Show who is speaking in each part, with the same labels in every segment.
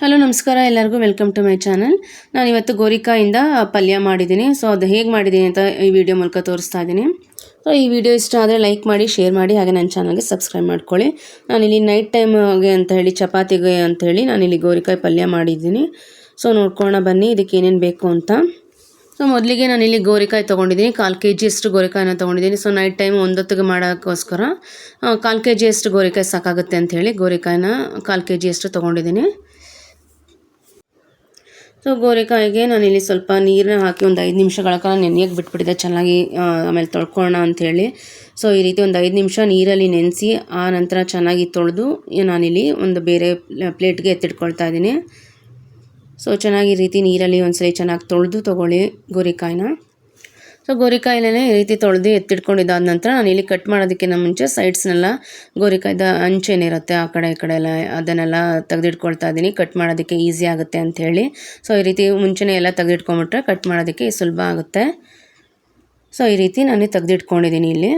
Speaker 1: Hello ನಮಸ್ಕಾರ. ಎಲ್ಲರಿಗೂ welcome to my channel ನಾನು ಇವತ್ತು ಗೋರಿಕಾಯಿಂದ ಪಲ್ಯ ಮಾಡಿದ್ದೀನಿ. ಸೊ ಅದು ಹೇಗೆ ಮಾಡಿದ್ದೀನಿ ಅಂತ ಈ ವಿಡಿಯೋ ಮೂಲಕ ತೋರಿಸ್ತಾ ಇದ್ದೀನಿ. ಸೊ ಈ ವಿಡಿಯೋ ಇಷ್ಟ ಆದರೆ ಲೈಕ್ ಮಾಡಿ ಶೇರ್ ಮಾಡಿ, ಹಾಗೆ ನನ್ನ ಚಾನಲ್ಗೆ ಸಬ್ಸ್ಕ್ರೈಬ್ ಮಾಡ್ಕೊಳ್ಳಿ. ನಾನಿಲ್ಲಿ ನೈಟ್ ಟೈಮ್ಗೆ ಅಂತ ಹೇಳಿ, ಚಪಾತಿಗೆ ಅಂತ ಹೇಳಿ ನಾನಿಲ್ಲಿ ಗೋರಿಕಾಯಿ ಪಲ್ಯ ಮಾಡಿದ್ದೀನಿ. ಸೊ ನೋಡ್ಕೊಳ್ಳೋಣ, ಬನ್ನಿ, ಇದಕ್ಕೆ ಏನೇನು ಬೇಕು ಅಂತ. ಸೊ ಮೊದಲಿಗೆ ನಾನಿಲ್ಲಿ ಗೋರಿಕಾಯಿ ತೊಗೊಂಡಿದ್ದೀನಿ. ಕಾಲು ಕೆ ಜಿಯಷ್ಟು ಗೋರಿಕಾಯಿನ ತೊಗೊಂಡಿದ್ದೀನಿ. ಸೊ ನೈಟ್ ಟೈಮ್ ಒಂದೊತ್ತಿಗೆ ಮಾಡೋಕ್ಕೋಸ್ಕರ ಕಾಲು ಕೆ ಜಿಯಷ್ಟು ಗೋರಿಕಾಯಿ ಸಾಕಾಗುತ್ತೆ ಅಂತ ಹೇಳಿ ಗೋರಿಕಾಯಿನ ಕಾಲು ಕೆ ಜಿಯಷ್ಟು ತೊಗೊಂಡಿದ್ದೀನಿ. ಸೊ ಗೋರೆಕಾಯಿಗೆ ನಾನಿಲ್ಲಿ ಸ್ವಲ್ಪ ನೀರನ್ನ ಹಾಕಿ ಒಂದು ಐದು ನಿಮಿಷಗಳ ಕಾಲ ನೆನೆಯಕ್ಕೆ ಬಿಟ್ಬಿಟ್ಟಿದೆ ಚೆನ್ನಾಗಿ ಆಮೇಲೆ ತೊಳ್ಕೊಳ್ಳೋಣ ಅಂಥೇಳಿ ಸೊ ಈ ರೀತಿ ಒಂದು ಐದು ನಿಮಿಷ ನೀರಲ್ಲಿ ನೆನೆಸಿ, ಆ ನಂತರ ಚೆನ್ನಾಗಿ ತೊಳೆದು ನಾನಿಲ್ಲಿ ಒಂದು ಬೇರೆ ಪ್ಲೇಟ್ಗೆ ಎತ್ತಿಟ್ಕೊಳ್ತಾ ಇದ್ದೀನಿ. ಸೊ ಚೆನ್ನಾಗಿ ರೀತಿ ನೀರಲ್ಲಿ ಒಂದ್ಸಲಿ ಚೆನ್ನಾಗಿ ತೊಳೆದು ತೊಗೊಳ್ಳಿ ಗೋರಿಕಾಯಿನ. ಸೊ ಗೋರಿಕಾಯಿನೇ ಈ ರೀತಿ ತೊಳೆದು ಎತ್ತಿಟ್ಕೊಂಡಿದ್ದಾದ ನಂತರ ನಾನು ಇಲ್ಲಿ ಕಟ್ ಮಾಡೋದಕ್ಕಿಂತ ಮುಂಚೆ ಸೈಡ್ಸ್ನೆಲ್ಲ ಗೋರಿಕಾಯ್ದ ಅಂಚೇನಿರುತ್ತೆ ಆ ಕಡೆ ಈ ಕಡೆ ಎಲ್ಲ ಅದನ್ನೆಲ್ಲ ತೆಗೆದಿಟ್ಕೊಳ್ತಾ ಇದ್ದೀನಿ ಕಟ್ ಮಾಡೋದಕ್ಕೆ ಈಸಿ ಆಗುತ್ತೆ ಅಂತ ಹೇಳಿ. ಸೊ ಈ ರೀತಿ ಮುಂಚೆನೇ ಎಲ್ಲ ತೆಗೆದಿಟ್ಕೊಂಬಿಟ್ರೆ ಕಟ್ ಮಾಡೋದಕ್ಕೆ ಸುಲಭ ಆಗುತ್ತೆ. ಸೊ ಈ ರೀತಿ ನಾನು ತೆಗೆದಿಟ್ಕೊಂಡಿದ್ದೀನಿ ಇಲ್ಲಿ.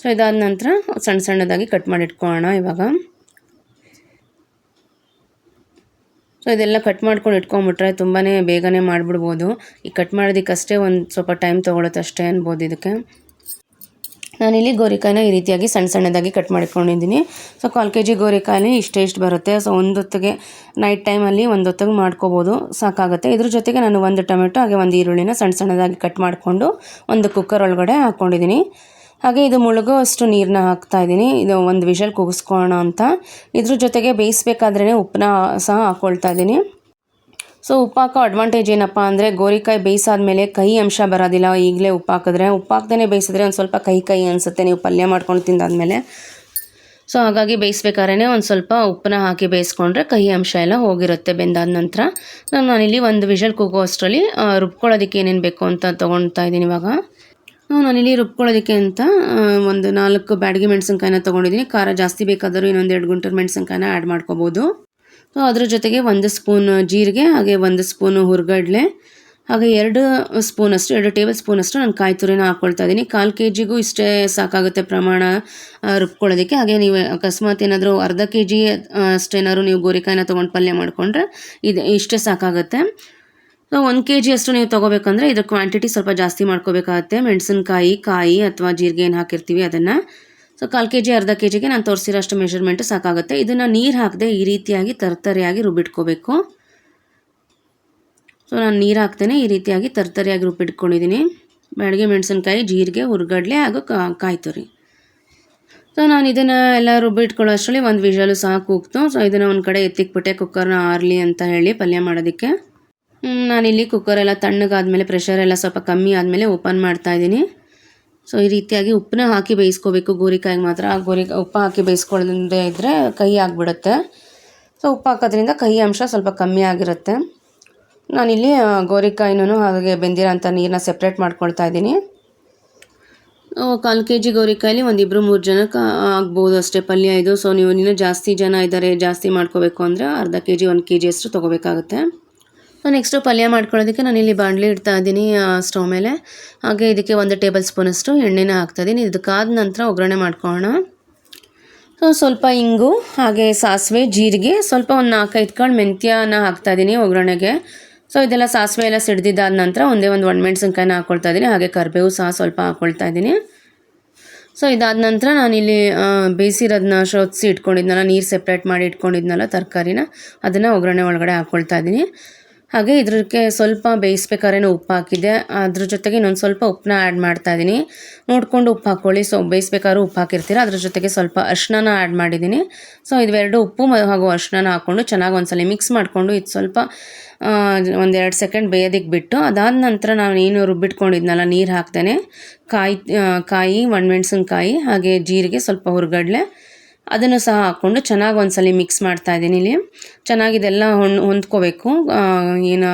Speaker 1: ಸೊ ಇದಾದ ನಂತರ ಸಣ್ಣ ಸಣ್ಣದಾಗಿ ಕಟ್ ಮಾಡಿಟ್ಕೊಳ್ಳೋಣ ಇವಾಗ. ಸೊ ಇದೆಲ್ಲ ಕಟ್ ಮಾಡ್ಕೊಂಡು ಇಟ್ಕೊಂಬಿಟ್ರೆ ತುಂಬಾ ಬೇಗನೆ ಮಾಡಿಬಿಡ್ಬೋದು. ಈ ಕಟ್ ಮಾಡೋದಕ್ಕಷ್ಟೇ ಒಂದು ಸ್ವಲ್ಪ ಟೈಮ್ ತೊಗೊಳುತ್ತೆ ಅಷ್ಟೇ ಅನ್ಬೋದು ಇದಕ್ಕೆ. ನಾನಿಲ್ಲಿ ಗೋರಿಕಾಯಿನ ಈ ರೀತಿಯಾಗಿ ಸಣ್ಣ ಸಣ್ಣದಾಗಿ ಕಟ್ ಮಾಡ್ಕೊಂಡಿದ್ದೀನಿ. ಸೊ ಕಾಲು ಕೆ ಜಿ ಗೋರಿಕಾಯಿ ಇಷ್ಟೇ ಇಷ್ಟು ಬರುತ್ತೆ. ಸೊ ಒಂದೊತ್ತಿಗೆ ನೈಟ್ ಟೈಮಲ್ಲಿ ಒಂದೊತ್ತಿಗೆ ಮಾಡ್ಕೋಬೋದು. ಸಾಕಾಗುತ್ತೆ. ಇದ್ರ ಜೊತೆಗೆ ನಾನು ಒಂದು ಟೊಮೆಟೊ ಹಾಗೆ ಒಂದು ಈರುಳ್ಳಿನ ಸಣ್ಣ ಸಣ್ಣದಾಗಿ ಕಟ್ ಮಾಡಿಕೊಂಡು ಒಂದು ಕುಕ್ಕರ್ ಒಳಗಡೆ ಹಾಕ್ಕೊಂಡಿದ್ದೀನಿ ಹಾಗೆ ಇದು ಮುಳುಗೋ ಅಷ್ಟು ನೀರನ್ನ ಹಾಕ್ತಾ ಇದ್ದೀನಿ. ಇದು ಒಂದು ವಿಷಲ್ ಕೂಗಿಸ್ಕೊಳ್ಳೋಣ ಅಂತ. ಇದ್ರ ಜೊತೆಗೆ ಬೇಯಿಸ್ಬೇಕಾದ್ರೇ ಉಪ್ಪನ್ನ ಸಹ ಹಾಕ್ಕೊಳ್ತಾ ಇದ್ದೀನಿ. ಸೊ, ಉಪ್ಪು ಹಾಕೋ ಅಡ್ವಾಂಟೇಜ್ ಏನಪ್ಪ ಅಂದರೆ ಗೋರಿಕಾಯಿ ಬೇಯಿಸಾದ್ಮೇಲೆ ಕಹಿ ಅಂಶ ಬರೋದಿಲ್ಲ. ಈಗಲೇ ಉಪ್ಪು ಹಾಕಿದ್ರೆ ಉಪ್ಪು ಹಾಕ್ದೇ ಬೇಯಿಸಿದ್ರೆ ಒಂದು ಸ್ವಲ್ಪ ಕಹಿ ಕಹಿ ಅನಿಸುತ್ತೆ. ನೀವು ಪಲ್ಯ ಮಾಡ್ಕೊಂಡು ತಿಂದಾದ್ಮೇಲೆ. ಸೊ, ಹಾಗಾಗಿ ಬೇಯಿಸ್ಬೇಕಾದ್ರೆ ಒಂದು ಸ್ವಲ್ಪ ಉಪ್ಪನ್ನ ಹಾಕಿ ಬೇಯಿಸ್ಕೊಂಡ್ರೆ ಕಹಿ ಅಂಶ ಎಲ್ಲ ಹೋಗಿರುತ್ತೆ ಬೆಂದಾದ ನಂತರ. ನಾನು ನಾನಿಲ್ಲಿ ಒಂದು ವಿಷಲ್ ಕೂಗೋ ಅಷ್ಟರಲ್ಲಿ ರುಬ್ಕೊಳ್ಳೋದಕ್ಕೆ ಏನೇನು ಬೇಕು ಅಂತ ತೊಗೊಳ್ತಾ ಇದ್ದೀನಿ ಇವಾಗ. ನಾನಿಲ್ಲಿ ರುಬ್ಕೊಳ್ಳೋದಕ್ಕೆ ಅಂತ ಒಂದು ನಾಲ್ಕು ಬ್ಯಾಡಗಿ ಮೆಣಸಿನ್ಕಾಯಿನ ತೊಗೊಂಡಿದ್ದೀನಿ ಖಾರ ಜಾಸ್ತಿ ಬೇಕಾದರೂ ಇನ್ನೊಂದು ಎರಡು ಗುಂಟೂರು ಮೆಣಸಿನ್ಕಾಯಿನ ಆ್ಯಡ್ ಮಾಡ್ಕೋಬೋದು. ಸೊ ಅದ್ರ ಜೊತೆಗೆ ಒಂದು ಸ್ಪೂನ್ ಜೀರಿಗೆ, ಹಾಗೆ ಒಂದು ಸ್ಪೂನು ಹುರ್ಗಡ್ಲೆ, ಹಾಗೆ ಎರಡು ಸ್ಪೂನಷ್ಟು, ಎರಡು ಟೇಬಲ್ ಸ್ಪೂನಷ್ಟು ನಾನು ಕಾಯಿ ತುರಿನ ಹಾಕ್ಕೊಳ್ತಾ ಇದ್ದೀನಿ ಕಾಲು ಕೆ ಜಿಗೂ ಇಷ್ಟೇ ಸಾಕಾಗುತ್ತೆ ಪ್ರಮಾಣ ರುಬ್ಕೊಳ್ಳೋದಕ್ಕೆ. ಹಾಗೆ ನೀವು ಅಕಸ್ಮಾತ್ ಏನಾದರೂ ಅರ್ಧ ಕೆ ಜಿ ಅಷ್ಟೇನಾದ್ರು ನೀವು ಗೋರಿಕಾಯಿನ ತೊಗೊಂಡು ಪಲ್ಯ ಮಾಡಿಕೊಂಡ್ರೆ ಇದು ಇಷ್ಟೇ ಸಾಕಾಗುತ್ತೆ. ಸೊ ಒಂದು ಕೆ ಜಿಯಷ್ಟು ನೀವು ತೊಗೋಬೇಕಂದ್ರೆ ಇದ್ರ ಕ್ವಾಂಟಿಟಿ ಸ್ವಲ್ಪ ಜಾಸ್ತಿ ಮಾಡ್ಕೋಬೇಕಾಗತ್ತೆ. ಮೆಣಸಿನ್ಕಾಯಿ, ಕಾಯಿ ಅಥವಾ ಜೀರಿಗೆ ಏನು ಹಾಕಿರ್ತೀವಿ ಅದನ್ನು. ಸೊ ಕಾಲು ಕೆ ಜಿ ಅರ್ಧ ಕೆ ಜಿಗೆ ನಾನು ತೋರಿಸಿರೋಷ್ಟು ಮೆಷರ್ಮೆಂಟು ಸಾಕಾಗುತ್ತೆ. ಇದನ್ನು ನೀರು ಹಾಕದೆ ಈ ರೀತಿಯಾಗಿ ತರ್ತರಿಯಾಗಿ ರುಬ್ಬಿಟ್ಕೋಬೇಕು. ಸೊ ನಾನು ನೀರು ಹಾಕ್ತೇನೆ. ಈ ರೀತಿಯಾಗಿ ತರ್ತರಿಯಾಗಿ ರುಬ್ಬಿಟ್ಕೊಂಡಿದ್ದೀನಿ ಬೆಳಗ್ಗೆ ಮೆಣಸಿನ್ಕಾಯಿ, ಜೀರಿಗೆ, ಹುರ್ಗಡ್ಲೆ ಹಾಗೂ ಕಾಯಿ ತುರಿ. ಸೊ ನಾನು ಇದನ್ನು ಎಲ್ಲ ರುಬ್ಬಿಟ್ಕೊಳ್ಳೋ ಅಷ್ಟರಲ್ಲಿ ಒಂದು ವಿಷಲು ಸಾಕು ಕೂಗ್ತು ಸೊ ಇದನ್ನು ಒಂದು ಕಡೆ ಎತ್ತಿಕ್ಬಿಟ್ಟೆ ಕುಕ್ಕರ್ನ ಆರಲಿ ಅಂತ ಹೇಳಿ ಪಲ್ಯ ಮಾಡೋದಕ್ಕೆ. ನಾನಿಲ್ಲಿ ಕುಕ್ಕರೆಲ್ಲ ತಣ್ಣಗಾದ್ಮೇಲೆ ಪ್ರೆಷರ್ ಎಲ್ಲ ಸ್ವಲ್ಪ ಕಮ್ಮಿ ಆದಮೇಲೆ ಓಪನ್ ಮಾಡ್ತಾ ಇದ್ದೀನಿ. ಸೊ ಈ ರೀತಿಯಾಗಿ ಉಪ್ಪನ್ನ ಹಾಕಿ ಬೇಯಿಸ್ಕೋಬೇಕು. ಗೋರಿಕಾಯಿಗೆ ಮಾತ್ರ. ಆ ಗೋರಿ, ಉಪ್ಪು ಹಾಕಿ ಬೇಯಿಸ್ಕೊಳ್ಳದೇ ಇದ್ದರೆ ಕಹಿ ಆಗಿಬಿಡುತ್ತೆ. ಸೊ ಉಪ್ಪು ಹಾಕೋದ್ರಿಂದ ಕಹಿ ಅಂಶ ಸ್ವಲ್ಪ ಕಮ್ಮಿ ಆಗಿರುತ್ತೆ. ನಾನಿಲ್ಲಿ ಗೋರಿಕಾಯಿನೂ ಹಾಗೆ ಬೆಂದಿರೋಂಥ ನೀರನ್ನ ಸೆಪ್ರೇಟ್ ಮಾಡ್ಕೊಳ್ತಾ ಇದ್ದೀನಿ. ಕಾಲು ಕೆ ಜಿ ಗೋರಿಕಾಯಲ್ಲಿ ಒಂದಿಬ್ಬರು ಮೂರು ಜನಕ್ಕೆ ಆಗ್ಬೋದು ಅಷ್ಟೇ ಪಲ್ಯ ಇದು. ಸೊ ನೀವು ಇನ್ನೂ ಜಾಸ್ತಿ ಜನ ಇದ್ದಾರೆ ಜಾಸ್ತಿ ಮಾಡ್ಕೋಬೇಕು ಅಂದರೆ ಅರ್ಧ ಕೆ ಜಿ, ಒಂದು ಕೆ ಜಿ ಅಷ್ಟು ತೊಗೋಬೇಕಾಗುತ್ತೆ. ನೆಕ್ಸ್ಟು ಪಲ್ಯ ಮಾಡ್ಕೊಳ್ಳೋದಕ್ಕೆ ಇಲ್ಲಿ ಬಾಣಲಿ ಇಡ್ತಾ ಇದ್ದೀನಿ ಸ್ಟವ್ ಮೇಲೆ. ಹಾಗೆ ಇದಕ್ಕೆ ಒಂದು ಟೇಬಲ್ ಸ್ಪೂನಷ್ಟು ಎಣ್ಣೆನ ಹಾಕ್ತಾ ಇದ್ದೀನಿ. ಇದಕ್ಕಾದ ನಂತರ ಒಗ್ಗರಣೆ ಮಾಡ್ಕೊಳ್ಳೋಣ. ಸೊ ಸ್ವಲ್ಪ ಇಂಗು, ಹಾಗೆ ಸಾಸಿವೆ, ಜೀರಿಗೆ, ಸ್ವಲ್ಪ ಒಂದು ನಾಲ್ಕೈದು ಕಾಳು ಮೆಂತ್ಯನ ಹಾಕ್ತಾ ಇದ್ದೀನಿ ಒಗ್ಗರಣೆಗೆ. ಸೊ ಇದೆಲ್ಲ ಸಾಸಿವೆ ಎಲ್ಲ ಸಿಡ್ದಿದ್ದಾದ ನಂತರ ಒಂದೇ ಒಂದು ಒಣಮೆಣ್ಸಿನ್ಕಾಯಿನ ಹಾಕ್ಕೊಳ್ತಾ ಇದ್ದೀನಿ. ಹಾಗೆ ಕರಿಬೇವು ಸಹ ಸ್ವಲ್ಪ ಹಾಕ್ಕೊಳ್ತಾ ಇದ್ದೀನಿ. ಸೊ ಇದಾದ ನಂತರ ನಾನಿಲ್ಲಿ ಬೇಯಿಸಿರೋದನ್ನ ಶೋಧಿಸಿ ಇಟ್ಕೊಂಡಿದ್ನಲ್ಲ, ನೀರು ಸೆಪ್ರೇಟ್ ಮಾಡಿ ಇಟ್ಕೊಂಡಿದ್ನಲ್ಲ, ತರಕಾರಿನ, ಅದನ್ನು ಒಗ್ಗರಣೆ ಒಳಗಡೆ ಹಾಕ್ಕೊಳ್ತಾ ಇದ್ದೀನಿ. ಹಾಗೆ ಇದಕ್ಕೆ ಸ್ವಲ್ಪ ಬೇಯಿಸ್ಬೇಕಾದ್ರೆ ಉಪ್ಪು ಹಾಕಿದ್ದೆ. ಅದ್ರ ಜೊತೆಗೆ ಇನ್ನೊಂದು ಸ್ವಲ್ಪ ಉಪ್ಪನ್ನ ಆ್ಯಡ್ ಮಾಡ್ತಾ ಇದ್ದೀನಿ. ನೋಡಿಕೊಂಡು ಉಪ್ಪು ಹಾಕ್ಕೊಳ್ಳಿ. ಸೊ ಬೇಯಿಸ್ಬೇಕಾದ್ರೂ ಉಪ್ಪು ಹಾಕಿರ್ತೀರ? ಅದ್ರ ಜೊತೆಗೆ ಸ್ವಲ್ಪ ಅರ್ಶಿನ ಆ್ಯಡ್ ಮಾಡಿದ್ದೀನಿ. ಸೊ ಇವೆರಡು ಉಪ್ಪು ಹಾಗೂ ಅರ್ಶಿನ ಹಾಕ್ಕೊಂಡು ಚೆನ್ನಾಗಿ ಒಂದ್ಸಲ ಮಿಕ್ಸ್ ಮಾಡಿಕೊಂಡು ಇದು ಸ್ವಲ್ಪ ಒಂದೆರಡು ಸೆಕೆಂಡ್ ಬೇಯೋದಕ್ಕೆ ಬಿಟ್ಟು, ಅದಾದ ನಂತರ ನಾನು ಏನು ರುಬ್ಬಿಟ್ಕೊಂಡಿದ್ನಲ್ಲ, ನೀರು ಹಾಕ್ತೇನೆ ಕಾಯಿ ಕಾಯಿ, ಒಣಮೆಣ್ಸಿನ್ಕಾಯಿ, ಹಾಗೆ ಜೀರಿಗೆ ಸ್ವಲ್ಪ ಹುರ್ಗಡ್ಲೆ ಅದನ್ನು ಸಹ ಹಾಕ್ಕೊಂಡು ಚೆನ್ನಾಗಿ ಒಂದ್ಸಲಿ ಮಿಕ್ಸ್ ಮಾಡ್ತಾ ಇದ್ದೀನಿ ಇಲ್ಲಿ. ಚೆನ್ನಾಗಿ ಇದೆಲ್ಲ ಹೊಣ್ ಹೊಂದ್ಕೋಬೇಕು. ಏನು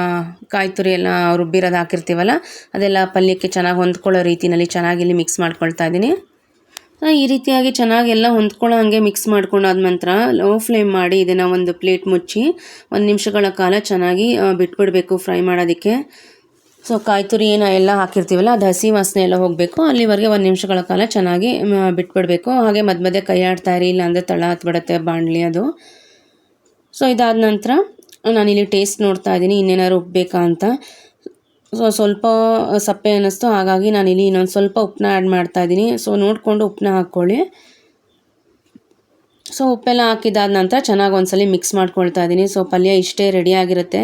Speaker 1: ಕಾಯಿ ತುರಿ ಎಲ್ಲ ರುಬ್ಬಿರೋದು ಹಾಕಿರ್ತೀವಲ್ಲ, ಅದೆಲ್ಲ ಪಲ್ಯಕ್ಕೆ ಚೆನ್ನಾಗಿ ಹೊಂದ್ಕೊಳ್ಳೋ ರೀತಿಯಲ್ಲಿ ಚೆನ್ನಾಗಿ ಇಲ್ಲಿ ಮಿಕ್ಸ್ ಮಾಡ್ಕೊಳ್ತಾ ಇದ್ದೀನಿ. ಈ ರೀತಿಯಾಗಿ ಚೆನ್ನಾಗಿ ಎಲ್ಲ ಹೊಂದ್ಕೊಳ್ಳೋ ಹಾಗೆ ಮಿಕ್ಸ್ ಮಾಡ್ಕೊಂಡಾದ ನಂತರ ಲೋ ಫ್ಲೇಮ್ ಮಾಡಿ ಇದನ್ನು ಒಂದು ಪ್ಲೇಟ್ ಮುಚ್ಚಿ ಒಂದು ನಿಮಿಷಗಳ ಕಾಲ ಚೆನ್ನಾಗಿ ಬಿಟ್ಬಿಡಬೇಕು ಫ್ರೈ ಮಾಡೋದಕ್ಕೆ. ಸೊ ಕಾಯ್ತುರಿ ಏನು ಎಲ್ಲ ಹಾಕಿರ್ತೀವಲ್ಲ, ಅದು ಹಸಿ ವಾಸನೆ ಎಲ್ಲ ಹೋಗಬೇಕು. ಅಲ್ಲಿವರೆಗೆ ಒಂದು ನಿಮಿಷಗಳ ಕಾಲ ಚೆನ್ನಾಗಿ ಬಿಟ್ಬಿಡಬೇಕು. ಹಾಗೆ ಮಧ್ಯ ಮಧ್ಯೆ ಕೈ ಆಡ್ತಾ ಇರಿ, ಇಲ್ಲಾಂದರೆ ತಳ ಹತ್ಬಿಡುತ್ತೆ ಬಾಣಲಿ ಅದು. ಸೊ ಇದಾದ ನಂತರ ನಾನಿಲ್ಲಿ ಟೇಸ್ಟ್ ನೋಡ್ತಾ ಇದ್ದೀನಿ, ಇನ್ನೇನಾದ್ರು ಉಪ್ಪು ಬೇಕಾ ಅಂತ. ಸೊ ಸ್ವಲ್ಪ ಸಪ್ಪೆ ಅನ್ನಿಸ್ತು, ಹಾಗಾಗಿ ನಾನಿಲ್ಲಿ ಇನ್ನೊಂದು ಸ್ವಲ್ಪ ಉಪ್ಪನ್ನ ಆ್ಯಡ್ ಮಾಡ್ತಾ ಇದ್ದೀನಿ. ಸೊ ನೋಡಿಕೊಂಡು ಉಪ್ಪನ್ನ ಹಾಕ್ಕೊಳ್ಳಿ. ಸೊ ಉಪ್ಪೆಲ್ಲ ಹಾಕಿದಾದ ನಂತರ ಚೆನ್ನಾಗಿ ಒಂದ್ಸಲಿ ಮಿಕ್ಸ್ ಮಾಡ್ಕೊಳ್ತಾ ಇದ್ದೀನಿ. ಸೊ ಪಲ್ಯ ಇಷ್ಟೇ ರೆಡಿಯಾಗಿರುತ್ತೆ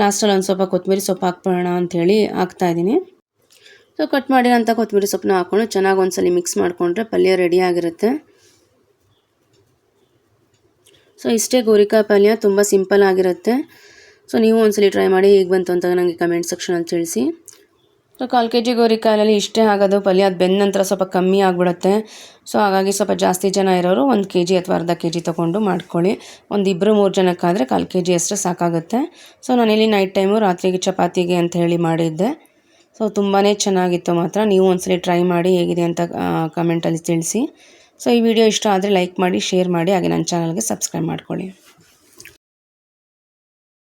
Speaker 1: ಲಾಸ್ಟಲ್ಲಿ ಒಂದು ಸ್ವಲ್ಪ ಕೊತ್ತಂಬರಿ ಸೊಪ್ಪು ಹಾಕ್ಬಿಡೋಣ ಅಂಥೇಳಿ ಹಾಕ್ತಾಯಿದ್ದೀನಿ ಸೊ ಕಟ್ ಮಾಡಿರೋಂಥ ಕೊತ್ತಂಬರಿ ಸೊಪ್ಪನ್ನ ಹಾಕ್ಕೊಂಡು ಚೆನ್ನಾಗಿ ಒಂದ್ಸಲಿ ಮಿಕ್ಸ್ ಮಾಡಿಕೊಂಡ್ರೆ ಪಲ್ಯ ರೆಡಿ ಆಗಿರುತ್ತೆ. ಸೊ ಇಷ್ಟೇ ಗೋರಿಕಾಯಿ ಪಲ್ಯ ತುಂಬ ಸಿಂಪಲ್ ಆಗಿರುತ್ತೆ. ಸೊ ನೀವು ಒಂದ್ಸಲಿ ಟ್ರೈ ಮಾಡಿ ಈಗ ಬಂತು ಅಂತ ನನಗೆ ಕಮೆಂಟ್ ಸೆಕ್ಷನಲ್ಲಿ ತಿಳಿಸಿ. ಸೊ ಕಾಲು ಕೆ ಜಿ ಗೋರಿಕಾಯಲ್ಲಿ ಇಷ್ಟೇ ಆಗೋದು. ಪಲ್ಯ ಅದು ಬೆಂದ ನಂತರ ಸ್ವಲ್ಪ ಕಮ್ಮಿ ಆಗಿಬಿಡುತ್ತೆ. ಸೊ ಹಾಗಾಗಿ ಸ್ವಲ್ಪ ಜಾಸ್ತಿ ಜನ ಇರೋರು ಒಂದು ಕೆ ಜಿ ಅಥವಾ ಅರ್ಧ ಕೆ ಜಿ ತೊಗೊಂಡು ಮಾಡ್ಕೊಳ್ಳಿ. ಒಂದು ಇಬ್ಬರು ಮೂರು ಜನಕ್ಕಾದರೆ ಕಾಲು ಕೆ ಜಿ ಅಷ್ಟು ಸಾಕಾಗುತ್ತೆ. ಸೊ ನಾನಿಲ್ಲಿ ನೈಟ್ ಟೈಮು ರಾತ್ರಿಗೆ ಚಪಾತಿಗೆ ಅಂತ ಹೇಳಿ ಮಾಡಿದ್ದೆ. ಸೊ ತುಂಬಾ ಚೆನ್ನಾಗಿತ್ತು ಮಾತ್ರ. ನೀವು ಒಂದ್ಸಲಿ ಟ್ರೈ ಮಾಡಿ ಹೇಗಿದೆ ಅಂತ ಕಮೆಂಟಲ್ಲಿ ತಿಳಿಸಿ. ಸೊ ಈ ವಿಡಿಯೋ ಇಷ್ಟ ಆದರೆ ಲೈಕ್ ಮಾಡಿ ಶೇರ್ ಮಾಡಿ. ಹಾಗೆ ನನ್ನ ಚಾನಲ್ಗೆ ಸಬ್ಸ್ಕ್ರೈಬ್ ಮಾಡ್ಕೊಳ್ಳಿ.